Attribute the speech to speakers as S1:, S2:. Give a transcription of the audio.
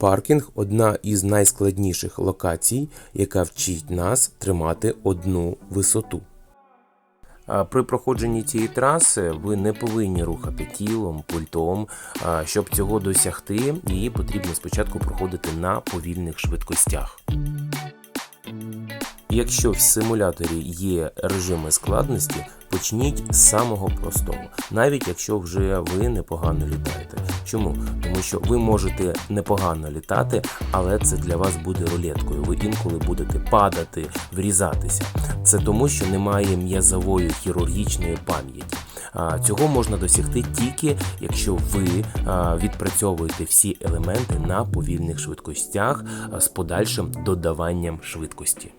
S1: Паркінг одна із найскладніших локацій, яка вчить нас тримати одну висоту. При проходженні цієї траси ви не повинні рухати тілом, пультом. Щоб цього досягти, її потрібно спочатку проходити на повільних швидкостях. Якщо в симуляторі є режими складності, почніть з самого простого, навіть якщо вже ви непогано літаєте. Чому? Тому що ви можете непогано літати, але це для вас буде рулеткою. Ви інколи будете падати, врізатися. Це тому, що немає м'язової хірургічної пам'яті. Цього можна досягти тільки якщо ви відпрацьовуєте всі елементи на повільних швидкостях з подальшим додаванням швидкості.